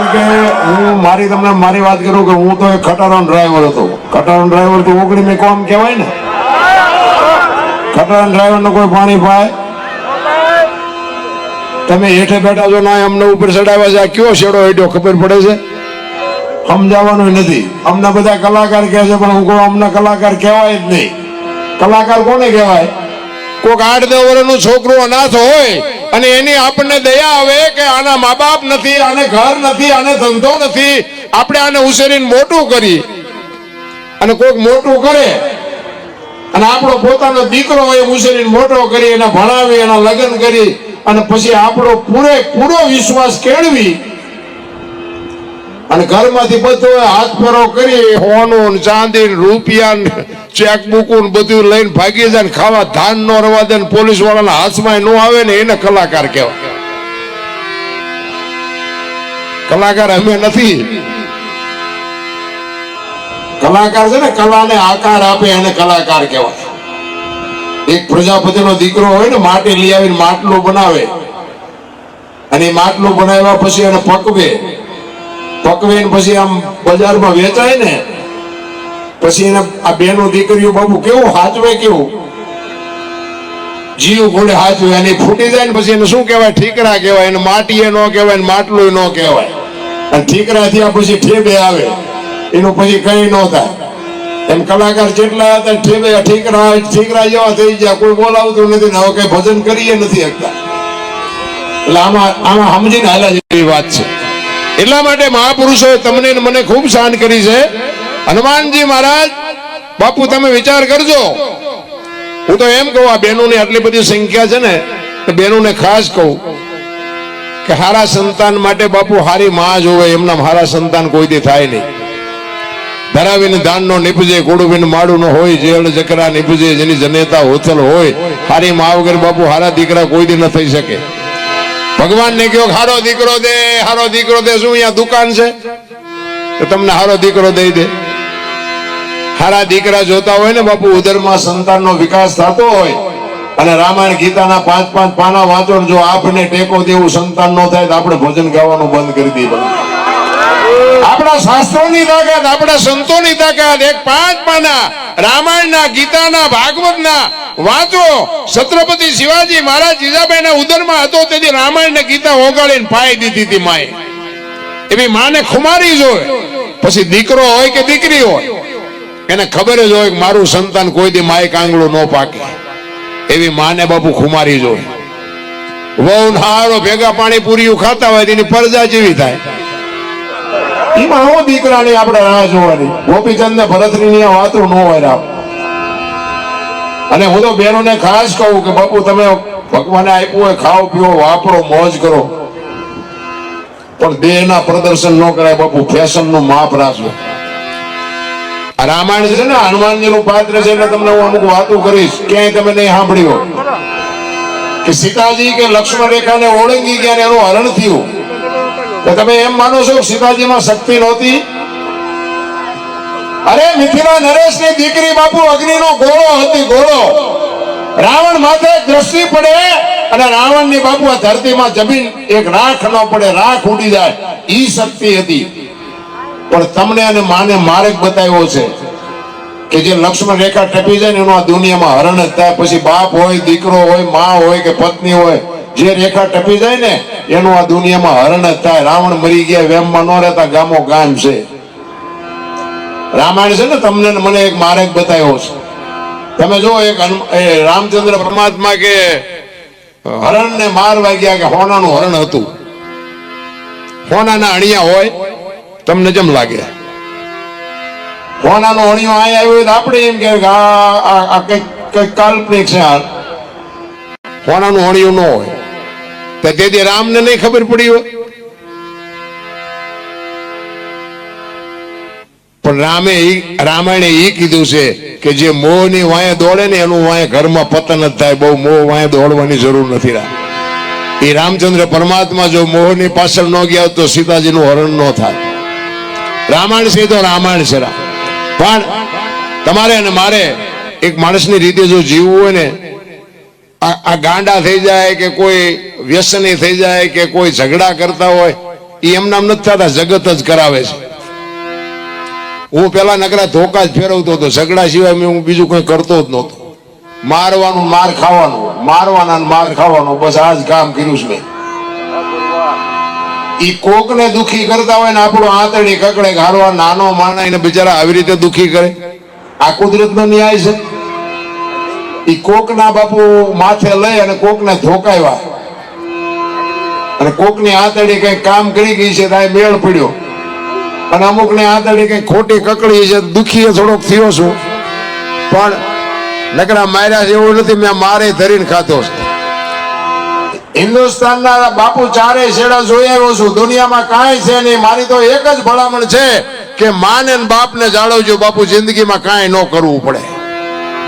કે કે હેઠે બેઠા છો ના, અમને ઉપર ચડાવ્યા છે. કયો શેડો હેડ્યો ખબર પડે છે? સમજાવવાનું નથી. અમને બધા કલાકાર કહે છે, પણ હું કહું, અમને કલાકાર કહેવાય જ નહીં. કલાકાર કોને કહેવાય? કોઈક આઠ દસ વર્ષનું છોકરું અનાથ હોય અને એની આપણને દયા આવે કે આના મા બાપ નથી, આને ઘર નથી, આને ધંધો નથી. આપણે આને ઉછેરીને મોટું કરી. અને કોઈક મોટું કરે. અને આપણો પોતાનો દીકરો હોય ઉછેરીને મોટો કરી, એને ભણાવી, એના લગ્ન કરી. અને પછી આપણો પૂરે પૂરો વિશ્વાસ કેળવી. અને ઘરમાંથી બધું હાથ ફેરો કરી હોનું ચાંદી રૂપિયા ચેકબુક બધું લઈને ભાગી જાય ખાવા ધાન નો રવા દે પોલીસ વાળાના હાથમાં નો આવે ને એને કલાકાર કહેવાય. કલાકાર અમે નથી. કલાકાર છે ને, કલાને આકાર આપે એને કલાકાર કહેવાય. એક પ્રજાપતિનો દીકરો હોય ને, માટી લઈ આવીને માટલું બનાવે. અને એ માટલું બનાવ્યા પછી એને પકવે. પકવે ને પછી આમ બજારમાં વેચાય ને, પછી એને આ બેનો દીકરીઓ બાબુ કેવું હાચવે કેવું? જીવ ભૂલે હાચવે અને ફૂટી જાય ને પછી એને શું કહેવાય? ઠીકરા કહેવાય, એને માટીએ ન કહેવાય ને માટલું ન કહેવાય. અને ઠીકરા થયા પછી ઠેબે આવે, એનું પછી કઈ ન થાય. એમ કલાકાર જેટલા હતા ઠેબે, ઠીકરા ઠીકરા જેવા થઈ ગયા, કોઈ બોલાવતું નથી ને હવે કઈ ભજન કરીએ નથી શકતા. એટલે આમાં આમાં સમજીને હાલા જેવી વાત છે. એટલા માટે મહાપુરુષોએ તમને મને ખૂબ શાન કરી છે. હનુમાનજી મહારાજ, બાપુ તમે વિચાર કરજો. હું તો એમ કહું, આ બહેનોની આટલી બધી સંખ્યા છે ને, તો બહેનોને ખાસ કહું કે હારા સંતાન માટે બાપુ હારી માં જોવે એમના હારા સંતાન કોઈ દી થાય નહીં. ધરાવીને ધાનનો નીપજે કોડુબીન માડું નો હોય, જેલ, જકરા નીપજે, જેની જનેતા હોથલ હોય, હારી મા વગર બાપુ હારા દીકરા કોઈ દી ન થઈ શકે. ભગવાન ને કહ્યો હારો દીકરો દે, હારો દીકરો દે, શું અહીંયા દુકાન છે? તો તમને હારો દીકરો દઈ દે. હારા દીકરા જોતા હોય ને બાપુ, ઉદરમાં સંતાનનો વિકાસ થતો હોય અને રામાયણ ગીતાના પાંચ પાંચ પાના વાંચો જો આપને ટેકો દેવું, સંતાન નો થાય તો આપણે ભોજન ગાવાનું બંધ કરી દઈએ આપણા શાસ્ત્રોની તાકાત, આપણા સંતોની તાકાત, એક પાંચ પાના રામાયણના, ગીતાના, ભાગવતના વાંચો. છત્રપતિ શિવાજી મહારાજ જીજાબાઈના ઉદરમાં હતો, તેથી રામાયણ ને ગીતા ઓગાળીને પાઈ દીધી હતી માએ. એવી માને ખુમારી જ પછી દીકરો હોય કે દીકરી હોય, એને ખબર જ હોય કે મારું સંતાન કોઈ દી માય કાંગળું ન પાકે. એવી માને બાપુ ખુમારી જોઈ હોય. વહુ હારો ભેગા પાણી પૂરીયું ખાતા હોય, તેની પરજા જેવી થાય. એમાં હું દીકરાની આપણે રાહ જોવાની. ગોપીચંદ ને ભરતની વાતો ન હોય અને હું તો બહેનોને ખાસ કહું કે બાપુ, તમે ભગવાને આપ્યું હોય, ખાઓ, પીઓ, વાપરો, મોજ કરો. પણ દેહના પ્રદર્શન ન કરાય બાપુ ફેશનનું માપ રાખજો. રામાયણ છે ને હનુમાનજી નું પાત્ર છે એટલે તમને હું અમુક વાતો કરીશ, ક્યાંય તમે નહીં સાંભળ્યો કે સીતાજી કે લક્ષ્મણ રેખાને ઓળંગી ગયા એનું હરણ થયું. તો તમે એમ માનો છો સીતાજીમાં શક્તિ નહોતી? અરે મિથિલા નરેશની દીકરી બાપુ અગ્નિનો ગોળો હતી, ગોળો. રાવણ માથે દ્રષ્ટિ પડે અને રાવણની બાપુ આ ધરતીમાં જમીન એક રાખ ન પડે, રાખ ઉડી જાય. ઈ શક્તિ હતી. પણ તમને અને માને માર્ગ બતાવ્યો છે કે જે લક્ષ્મણ રેખા ટપી જાય ને એનું આ દુનિયામાં હરણ જ થાય. પછી બાપ હોય, દીકરો હોય, મા હોય કે પત્ની હોય, જે રેખા ટપી જાય ને એનું આ દુનિયામાં હરણ જ થાય. રાવણ મરી ગયા, વેમમાં ન રહેતા, ગામો ગામ છે. રામાયણ છે ને, તમને મને એક માર્ગ બતાવ્યો છે. તમે જો એક રામચંદ્ર પરમાત્મા કે હરણ ને મારવા ગયા કે હોનાનું હરણ હતું. હોનાના અણિયા હોય, તમને જેમ લાગે. હોનાનો અણિયો અહીં આવ્યો તો આપણે એમ કે આ કંઈક કંઈક કાલ્પનિક છે આ. હોનાનું અણિયું ન હોય. તો તેથી રામને નહીં ખબર પડી હોય. પણ રામે રામાયણે એ કીધું છે કે જે મોહની વાંહે દોડે ને એનું વાંહે ઘરમાં પતન જ થાય. બહુ મોહ વાંહે દોડવાની જરૂર નથી એ રામચંદ્ર પરમાત્મા જો મોહની પાછળ ન ગયા તો સીતાજીનું હરણ ન થાય. રામાયણ છે તો રામાયણ છે. પણ તમારે અને મારે એક માણસની રીતે જો જીવવું હોય ને, આ ગાંડા થઈ જાય કે કોઈ વ્યસની થઈ જાય કે કોઈ ઝઘડા કરતા હોય એ એમનામ નથી થતા, જગત જ કરાવે છે. હું પેલા નકરા ધોકા જ ફેરવતો હતો. ઝઘડા સિવાય મેં હું બીજું કંઈ કરતો જ નહોતો. મારવાનું માર ખાવાનું મારવાના માર ખાવાનું બસ આ જ કામ કર્યું છે મેં. ઈ કોકને દુખી કરતા હોય ને આપણો આંતળી કકડે હારવા નાનો માણા બિચારા આવી રીતે દુખી કરે. આ કુદરતનો ન્યાય છે. ઈ કોકના બાપુ માથે લઈ અને કોકને ધોકાવ્યા અને કોકની આંતળી કઈ કામ કરી ગઈ છે તો મેળ પડ્યો. અને અમુક ને આંતળી કઈ ખોટી કકડી છે, દુખી થોડોક થયો છું. પણ નકરા માર્યા છે એવું નથી, મેં મારે ધરીને ખાતો છે. હિન્દુસ્તાનના બાપુ ચારે છેડા જોઈ આવ્યો છું. દુનિયામાં કાંઈ છે નહીં. મારી તો એક જ ભલામણ છે કે માને બાપને જાળવજો. બાપુ જિંદગીમાં કાંઈ ન કરવું પડે.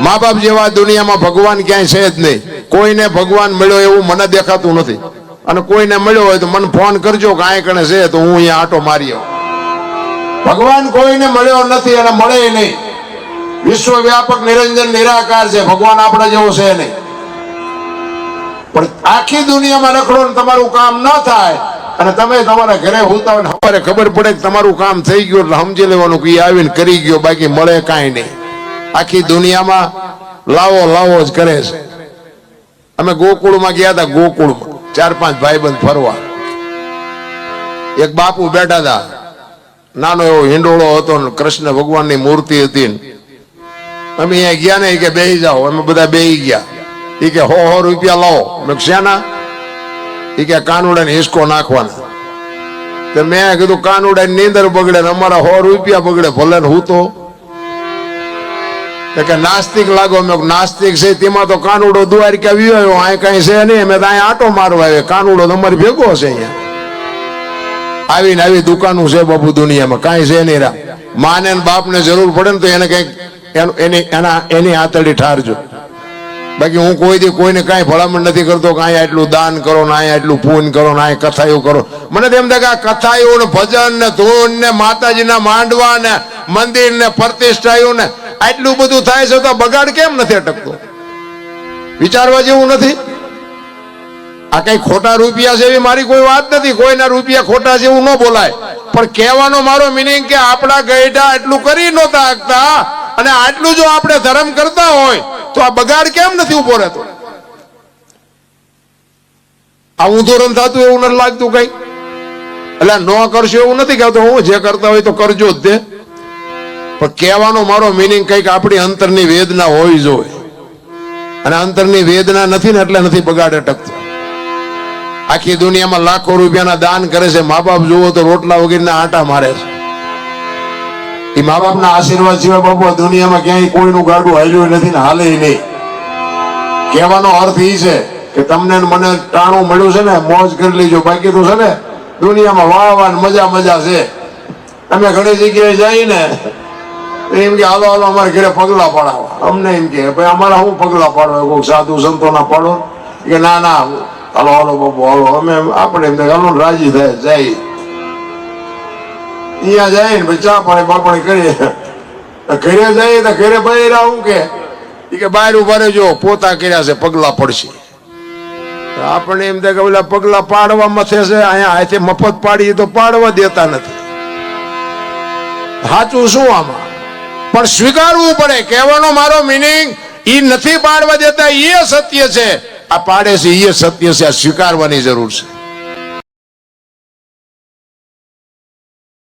મા બાપ જેવા દુનિયામાં ભગવાન ક્યાંય છે જ નહીં. કોઈને ભગવાન મળ્યો એવું મને દેખાતું નથી. અને કોઈને મળ્યો હોય તો મને ફોન કરજો કાંઈ કણે છે તો હું અહીંયા આટો મારી આવું. ભગવાન કોઈને મળ્યો નથી અને મળે નહીં. વિશ્વવ્યાપક નિરંજન નિરાકાર છે. ભગવાન આપણા જેવો છે નહીં. પણ આખી દુનિયામાં રખડો ને તમારું કામ ન થાય અને તમે તમારા ઘરે હોતા હોય અમારે ખબર પડે કે તમારું કામ થઈ ગયું એટલે સમજી લેવાનું કે આવીને કરી ગયો, બાકી મળે કાંઈ નહીં. આખી દુનિયામાં લાવો લાવો જ કરે છે. અમે ગોકુળમાં ગયા હતા, ગોકુળમાં. ચાર પાંચ ભાઈબંધ ફરવા. એક બાપુ બેઠા હતા. નાનો એવો હિંડોળો હતો કૃષ્ણ ભગવાનની મૂર્તિ હતી અમે અહીંયા ગયા ને કે બેહી જાઓ. અમે બધા બેહી ગયા. એ કે હો હો, રૂપિયા લાવો. મેં શ્યાના ઈ કે કાનુડા ને હિસકો નાખવાના. તો મેં કીધું કાનુડા નીંદર બગડે ને અમારા હો રૂપિયા બગડે, ભલે હું તો. કે નાસ્તિક લાગો. મેં નાસ્તિક છે, તેમાં તો કાનુડો દ્વારિકા આવ્યો આ કઈ છે નહીં. મેં તો અહીંયા આટો મારવા આવ્યો. કાનુડો તમારી ભેગો છે અહીંયા. આવીને આવી દુકાનું છે બાપુ દુનિયામાં, કાંઈ છે નહીં રા. માને બાપને જરૂર પડે ને તો એને કંઈક એની એના એની આતડી ઠારજો. બાકી હું કોઈ દી કોઈને કાંઈ ભલામણ નથી કરતો કે અહીંયા એટલું દાન કરો ને અહીંયા એટલું પૂન કરો ને અહીંયા કથાયું કરો. મને તો એમ થાય કે આ કથાયું ને ભજન ને ધૂન ને માતાજીના માંડવા ને મંદિર ને પ્રતિષ્ઠાયું ને આટલું બધું થાય છે તો બગાડ કેમ નથી અટકતો? વિચારવા જેવું નથી? આ કઈ ખોટા રૂપિયા છે એવી મારી કોઈ વાત નથી. કોઈના રૂપિયા ખોટા છે એવું ન બોલાય. પણ કહેવાનો મારો મિનિંગ કે આપણા ગયડા એટલું કરી નહોતા શકતા અને આટલું જો આપણે ધર્મ કરતા હોય તો આ બગાડ કેમ નથી ઊભો રહેતો? આ ઊંધોરણ થતું એવું નથી લાગતું કઈ. એટલે ન કરશો એવું નથી કહેતો. હું જે કરતા હોય તો કરજો જ તે. પણ કહેવાનો મારો મિનિંગ કંઈક આપણી અંતરની વેદના હોવી જોઈએ. અને અંતરની વેદના નથી ને એટલે નથી બગાડ અટકતો. આખી દુનિયામાં લાખો રૂપિયાના દાન કરે છે. મા બાપ જુઓ તો રોટલા વગેરેના આટા મારે છે. એ મા બાપના આશીર્વાદ સિવાય બાપુ દુનિયામાં ક્યાંય કોઈનું ગાડું હાલ્યું નથી ને હાલે નહીં. કહેવાનો અર્થ એ છે કે તમને મને ટાણું મળ્યું છે ને, મોજ કરી લેજો. બાકી તો છે ને, દુનિયામાં વાહ વાહ મજા મજા છે. અમે ઘણી જગ્યાએ જઈએ ને એમ કે હાલો હાલો, અમારે ઘરે પગલા પાડવા. અમને એમ કે, ભાઈ, અમારા શું પગલા પાડવા? કોઈ સાધુ સંતોના પાડો કે, ના ના હાલો હાલો, બાપુ, હાલો. અમે આપણે એમને હાલો રાજી થાય, જાય. અહીંયા જાય ને ચા પાણી બાપણી કરીએ. ઘરે જાય તો ઘરે ભાઈ હું કે? કે બહાર ઊભા રહેજો, પોતા કર્યા છે, પગલા પડશે. આપણે એમ થાય કે ઓલા પગલા પાડવા મથે છે, અહીંયા હાથે મફત પાડીએ તો પાડવા દેતા નથી. સાચું શું આમાં? પણ સ્વીકારવું પડે, કહેવાનો મારો મિનિંગ એ નથી પાડવા દેતા એ સત્ય છે. આ પાડે છે એ સત્ય છે આ સ્વીકારવાની જરૂર છે.